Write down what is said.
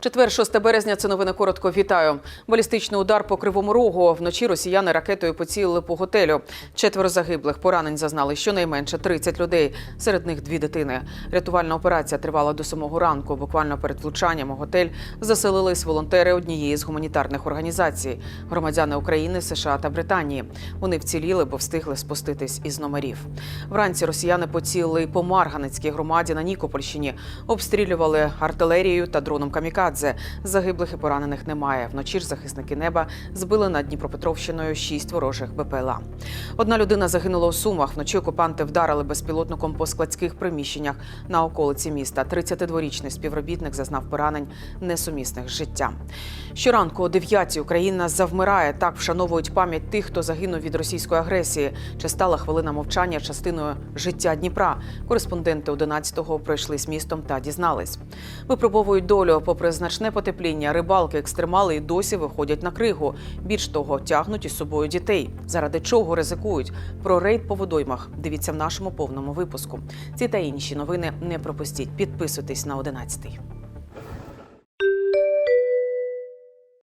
Четвер, 6 березня. Це новини коротко. Вітаю. Балістичний удар по кривому рогу. Вночі росіяни ракетою поцілили по готелю. Четверо загиблих. Поранень зазнали щонайменше 30 людей. Серед них дві дитини. Рятувальна операція тривала до самого ранку. Буквально перед влучанням у готель заселились волонтери однієї з гуманітарних організацій, громадяни України, США та Британії. Вони вціліли, бо встигли спуститись із номерів. Вранці росіяни поцілили по Марганецькій громаді на Нікопольщині. Обстрілювали артилерією та дроном камікадзе. Загиблих і поранених немає. Вночі ж захисники неба збили над Дніпропетровщиною шість ворожих БПЛА. Одна людина загинула у Сумах. Вночі окупанти вдарили безпілотником по складських приміщеннях на околиці міста. 32-річний співробітник зазнав поранень несумісних з життям. Щоранку о 9 Україна завмирає. Так вшановують пам'ять тих, хто загинув від російської агресії. Чи стала хвилина мовчання частиною життя Дніпра? Кореспонденти 11-го пройшлись містом та дізнались. Випробовують долю. Попри значне потепління, рибалки, екстремали і досі виходять на кригу. Більш того, тягнуть із собою дітей. Заради чого ризикують? Про рейд по водоймах. Дивіться в нашому повному випуску. Ці та інші новини не пропустіть. Підписуйтесь на 11-й.